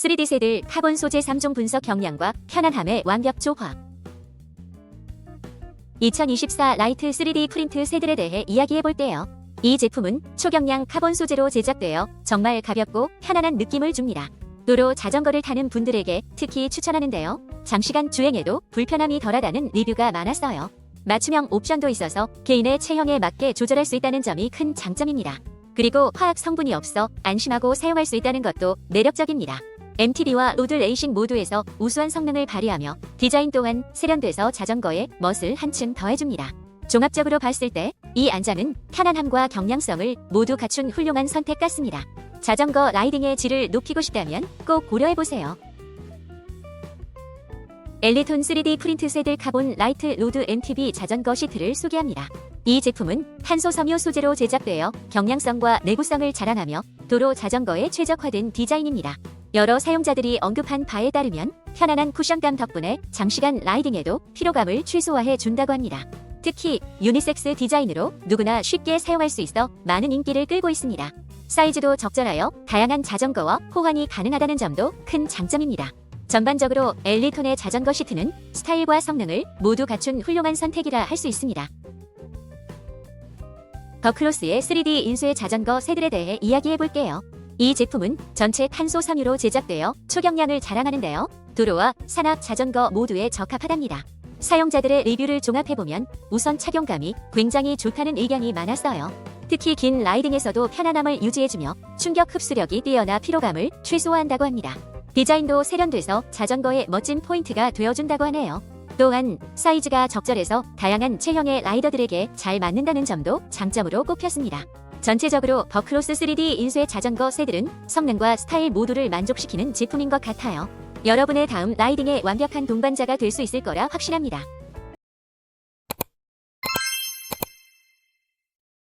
3D 세들 카본 소재 3종 분석 경량과 편안함의 완벽 조화. 2024 라이트 3D 프린트 세들에 대해 이야기해 볼게요. 이 제품은 초경량 카본 소재로 제작되어 정말 가볍고 편안한 느낌을 줍니다. 도로 자전거를 타는 분들에게 특히 추천하는데요. 장시간 주행에도 불편함이 덜하다는 리뷰가 많았어요. 맞춤형 옵션도 있어서 개인의 체형에 맞게 조절할 수 있다는 점이 큰 장점입니다. 그리고 화학 성분이 없어 안심하고 사용할 수 있다는 것도 매력적입니다. MTB와 로드 레이싱 모두에서 우수한 성능을 발휘하며 디자인 또한 세련돼서 자전거에 멋을 한층 더해줍니다. 종합적으로 봤을 때 이 안장은 편안함과 경량성을 모두 갖춘 훌륭한 선택 같습니다. 자전거 라이딩의 질을 높이고 싶다면 꼭 고려해보세요. 엘리톤 3D 프린트 세들 카본 라이트 로드 MTB 자전거 시트를 소개합니다. 이 제품은 탄소 섬유 소재로 제작되어 경량성과 내구성을 자랑하며 도로 자전거에 최적화된 디자인입니다. 여러 사용자들이 언급한 바에 따르면 편안한 쿠션감 덕분에 장시간 라이딩에도 피로감을 최소화해 준다고 합니다. 특히 유니섹스 디자인으로 누구나 쉽게 사용할 수 있어 많은 인기를 끌고 있습니다. 사이즈도 적절하여 다양한 자전거와 호환이 가능하다는 점도 큰 장점입니다. 전반적으로 엘리톤의 자전거 시트는 스타일과 성능을 모두 갖춘 훌륭한 선택이라 할 수 있습니다. 더클로스의 3D 인수의 자전거 세들에 대해 이야기해 볼게요. 이 제품은 전체 탄소 섬유로 제작되어 초경량을 자랑하는데요. 도로와 산악 자전거 모두에 적합하답니다. 사용자들의 리뷰를 종합해보면 우선 착용감이 굉장히 좋다는 의견이 많았어요. 특히 긴 라이딩에서도 편안함을 유지해주며 충격 흡수력이 뛰어나 피로감을 최소화한다고 합니다. 디자인도 세련돼서 자전거의 멋진 포인트가 되어준다고 하네요. 또한 사이즈가 적절해서 다양한 체형의 라이더들에게 잘 맞는다는 점도 장점으로 꼽혔습니다. 전체적으로 버크로스 3D 인수의 자전거 세들은 성능과 스타일 모두를 만족시키는 제품인 것 같아요. 여러분의 다음 라이딩의 완벽한 동반자가 될 수 있을 거라 확신합니다.